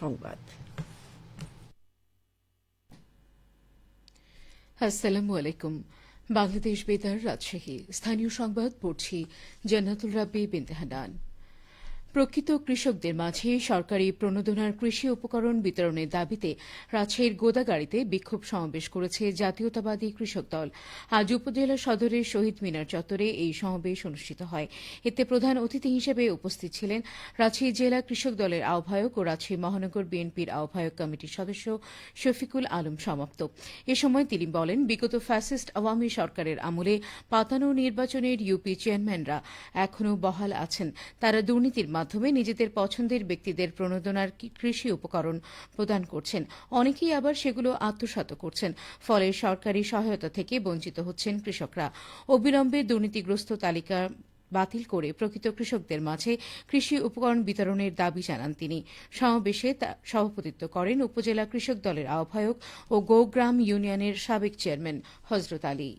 সংবাদ। আসসালামু আলাইকুম। বাংলাদেশ বেতার রাজশাহী। স্থানীয় সংবাদ পড়ছি জান্নাতুল রাব্বি বিনতে প্রকৃত কৃষকদের মাঝে সরকারি প্রণোদনার কৃষি উপকরণ বিতরণের দাবিতে রাজশাহীর গোদাগাড়িতে বিক্ষোভ সমাবেশ করেছে জাতীয়তাবাদী কৃষক দল। আজ উপজেলা সদরের শহীদ মিনার চত্বরে এই সমাবেশ অনুষ্ঠিত হয়। এতে প্রধান অতিথি হিসেবে উপস্থিত ছিলেন রাজশাহী জেলা কৃষক দলের আহ্বায়ক ও রাজশাহী মহানগর বিএনপির আহ্বায়ক কমিটির সদস্য শফিকুল আলম সমাপ্ত। এ সময় তিনি বলেন, বিগত ফ্যাসিস্ট আওয়ামী সরকারের আমলে পাতানো নির্বাচনের ইউপি চেয়ারম্যানরা এখনও বহাল আছেন। তারা দুর্নীতির মাধ্যমে নিজেদের পছন্দের ব্যক্তিদের প্রণোদনার কৃষি উপকরণ প্রদান করছেন। অনেকেই আবার সেগুলো আত্মসাত করছেন। ফলে সরকারি সহায়তা থেকে বঞ্চিত হচ্ছেন কৃষকরা। অবিলম্বে দুর্নীতিগ্রস্ত তালিকা বাতিল করে প্রকৃত কৃষকদের মাঝে কৃষি উপকরণ বিতরণের দাবি জানান তিনি। সমাবেশে সভাপতিত্ব করেন উপজেলা কৃষক দলের আহ্বায়ক ও গৌগ্রাম ইউনিয়নের সাবেক চেয়ারম্যান হজরত আলী।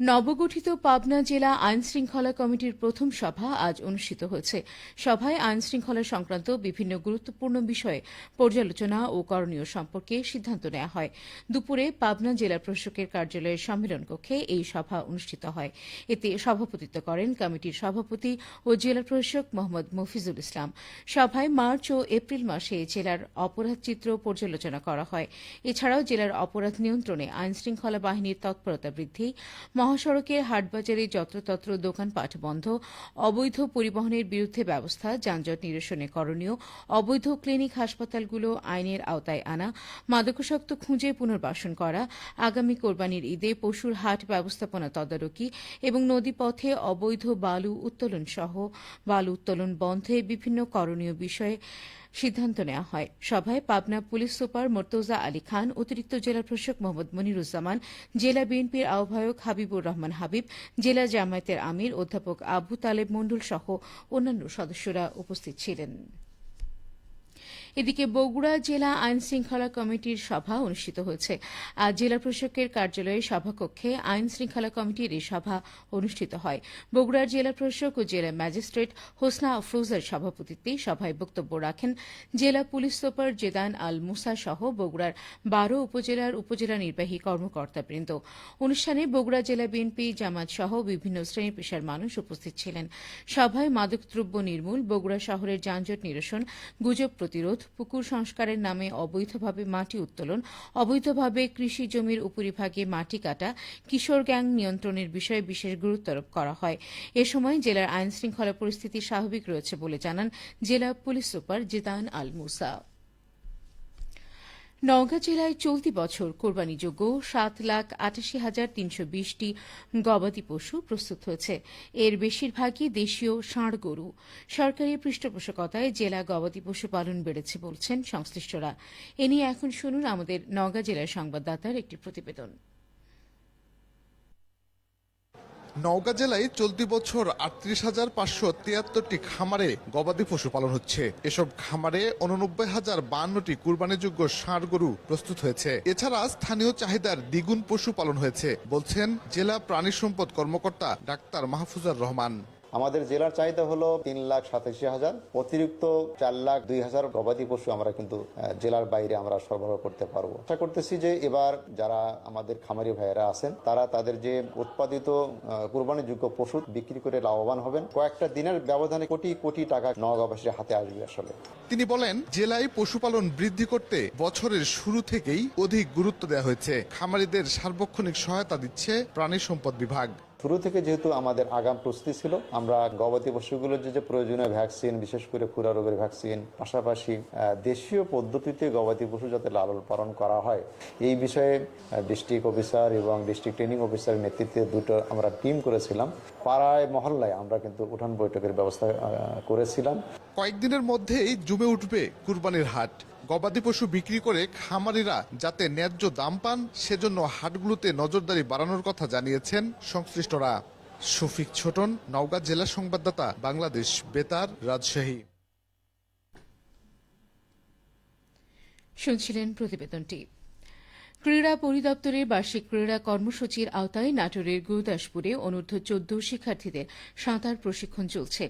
নবগঠিত পাবনা জেলা আইন শৃঙ্খলা কমিটির প্রথম সভা আজ অনুষ্ঠিত হয়েছে। সভায় আইন শৃঙ্খলা সংক্রান্ত বিভিন্ন গুরুত্বপূর্ণ বিষয়ে পর্যালোচনা ও করণীয় সম্পর্কে সিদ্ধান্ত নেওয়া হয়। দুপুরে পাবনা জেলা প্রশাসকের কার্যালয়ের সম্মেলন কক্ষে এই সভা অনুষ্ঠিত হয়। এতে সভাপতিত্ব করেন কমিটির সভাপতি ও জেলা প্রশাসক মোহাম্মদ মফিজুল ইসলাম। সভায় মার্চ ও এপ্রিল মাসে জেলার অপরাধ চিত্র পর্যালোচনা করা হয়। এছাড়াও জেলার অপরাধ নিয়ন্ত্রণে আইন শৃঙ্খলা বাহিনীর তৎপরতা বৃদ্ধি মহাসড়কে হাটবাজারে যত্রতত্র দোকানপাট বন্ধ, অবৈধ পরিবহনের বিরুদ্ধে ব্যবস্থা, যানজট নিরসনে করণীয়, অবৈধ ক্লিনিক হাসপাতালগুলো আইনের আওতায় আনা, মাদকাসক্ত খুঁজে পুনর্বাসন করা, আগামী কোরবানির ঈদে পশুর হাট ব্যবস্থাপনা তদারকি এবং নদীপথে অবৈধ বালু উত্তোলন সহ, বালু উত্তোলন বন্ধে বিভিন্ন করণীয় বিষয়ে সিদ্ধান্ত নেওয়া হয়। সভায় পাবনা পুলিশ সুপার মোর্তোজা আলী খান, অতিরিক্ত জেলা প্রশাসক মোহাম্মদ মনিরুজ্জামান, জেলা বিএনপির আহ্বায়ক হাবিবুর রহমান হাবিব, জেলা জামায়াতের আমির অধ্যাপক আবু তালেব মণ্ডল সহ অন্যান্য সদস্যরা উপস্থিত ছিলেন। এদিকে বগুড়া জেলা আইন শৃঙ্খলা কমিটির সভা অনুষ্ঠিত হয়েছে। আজ জেলা প্রশাসকের কার্যালয়ে সভাকক্ষে আইন শৃঙ্খলা কমিটির এই সভা অনুষ্ঠিত হয়। বগুড়ার জেলা প্রশাসক ও জেলা ম্যাজিস্ট্রেট হোসনা আফরোজার সভাপতিত্বে সভায় বক্তব্য রাখেন জেলা পুলিশ সুপার জেদান আল মুসা সহ বগুড়ার বারো উপজেলার উপজেলা নির্বাহী কর্মকর্তাবৃন্দ। অনুষ্ঠানে বগুড়া জেলা বিএনপি জামাত সহ বিভিন্ন শ্রেণি পেশার মানুষ উপস্থিত ছিলেন। সভায় মাদকদ্রব্য নির্মূল, বগুড়া শহরের যানজট নিরসন, গুজব প্রতিরোধ পুকুর সংস্কারের নামে অবৈধভাবে মাটি উত্তোলন, অবৈধভাবে কৃষি জমির উপরিভাগে মাটি কাটা, কিশোর গ্যাং নিয়ন্ত্রণের বিষয়ে বিশেষ গুরুত্বারোপ করা হয়। এ সময় জেলার আইন শৃঙ্খলা পরিস্থিতি স্বাভাবিক রয়েছে বলে জানান জেলা পুলিশ সুপার জিদান আল মুসা নওগাঁ জেলায় চলতি বছর কোরবানিযোগ্য সাত লাখ আটাশি হাজার তিনশো বিশটি গবাদি পশু প্রস্তুত হয়েছে। এর বেশিরভাগই দেশীয় ষাঁড় গরু। সরকারি পৃষ্ঠপোষকতায় জেলা গবাদি পশু পালন বেড়েছে বলছেন সংশ্লিষ্টরা। এ নিয়ে এখন শুনুন আমাদের নওগাঁ জেলার সংবাদদাতার একটি প্রতিবেদন। নওগাঁ জেলায় চলতি বছর আটত্রিশ হাজার পাঁচশো তিয়াত্তরটি খামারে গবাদি পশু পালন হচ্ছে। এসব খামারে উননব্বই হাজার বান্নটি কুরবানিযোগ্য ষাঁড় গরু প্রস্তুত হয়েছে। এছাড়া স্থানীয় চাহিদার দ্বিগুণ পশু পালন হয়েছে, বলছেন জেলা প্রাণী সম্পদ কর্মকর্তা ডাক্তার মাহফুজার রহমান। আমাদের জেলার চাহিদা হলো তিন লাখ সাতাশি হাজার। অতিরিক্ত চার লাখ দুই হাজার গবাদি পশু আমরা কিন্তু জেলার বাইরে আমরা সরবরাহ করতে পারব। আশা করতেছি যে এবার যারা আমাদের খামারি ভাইয়েরা আছেন, তারা তাদের যে উৎপাদিত কুরবানিযোগ্য পশু বিক্রি করে লাভবান হবেন। কয়েকটা দিনের ব্যবধানে কোটি কোটি টাকা নগাবাসীর হাতে আসবে আসলে। তিনি বলেন, জেলায় পশুপালন বৃদ্ধি করতে বছরের শুরু থেকেই অধিক গুরুত্ব দেওয়া হয়েছে। খামারিদের সার্বক্ষণিক সহায়তা দিচ্ছে প্রাণী সম্পদ বিভাগ। শুরু থেকে যেহেতু আমাদের আগাম প্রস্তুতি ছিল, আমরা গবাদি পশুগুলোর যে যে প্রয়োজনীয় ভ্যাকসিন, বিশেষ করে খুরা রোগের ভ্যাকসিন, পাশাপাশি দেশীয় পদ্ধতিতে গবাদি পশু যাতে লালন পালন করা হয়, এই বিষয়ে ডিস্ট্রিক্ট অফিসার এবং ডিস্ট্রিক্ট ট্রেনিং অফিসারের নেতৃত্বে দুটো আমরা টিম করেছিলাম। পাড়ায়, মহল্লায় আমরা কিন্তু উঠান বৈঠকের ব্যবস্থা করেছিলাম। কয়েকদিনের মধ্যেই জমে উঠবে কুরবানির হাট। গবাদি পশু বিক্রি করে খামারিরা যাতে ন্যায্য দাম পান, সেজন্য হাটগুলোতে নজরদারি বাড়ানোর কথা জানিয়েছেন সংশ্লিষ্টরা। শফিক ছোটন, নওগাঁ জেলা সংবাদদাতা, বাংলাদেশ, বেতার, রাজশাহী। শুনছিলেন প্রতিবেদনটি। ক্রীড়া পরিদপ্তরের বার্ষিক ক্রীড়া কর্মসূচির আওতায় নাটোরের গুরুদাসপুরে অনূর্ধ্ব চোদ্দ শিক্ষার্থীদের সাঁতার প্রশিক্ষণ চলছে।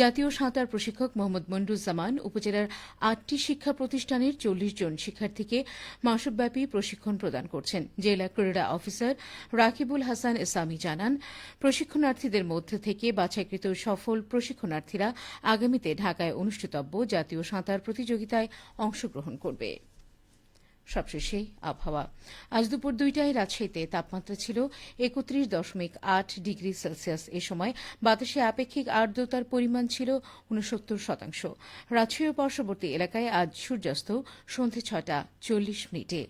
জাতীয় সাঁতার প্রশিক্ষক মোহাম্মদ মন্ডুজ্জামান উপজেলার আটটি শিক্ষা প্রতিষ্ঠানের চল্লিশ জন শিক্ষার্থীকে মাসব্যাপী প্রশিক্ষণ প্রদান করছেন। জেলা ক্রীড়া অফিসার রাকিবুল হাসান ইসলামী জানান, প্রশিক্ষণার্থীদের মধ্যে থেকে বাছাইকৃত সফল প্রশিক্ষণার্থীরা আগামীতে ঢাকায় অনুষ্ঠিতব্য জাতীয় সাঁতার প্রতিযোগিতায় অংশগ্রহণ করবে। সবশেষে আবহাওয়া। আজ দুপুর দুইটায় রাজশাহীতে তাপমাত্রা ছিল একত্রিশ দশমিক আট ডিগ্রি সেলসিয়াস। এ সময় বাতাসে আপেক্ষিক আর্দ্রতার পরিমাণ ছিল উনসত্তর শতাংশ। রাজশাহী পার্শ্ববর্তী এলাকায় আজ সূর্যাস্ত সন্ধে ছটা চল্লিশ মিনিটে।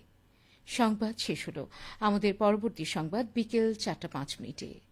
সংবাদ শেষ হল। আমাদের পরবর্তী সংবাদ বিকেল চারটা পাঁচ মিনিটে।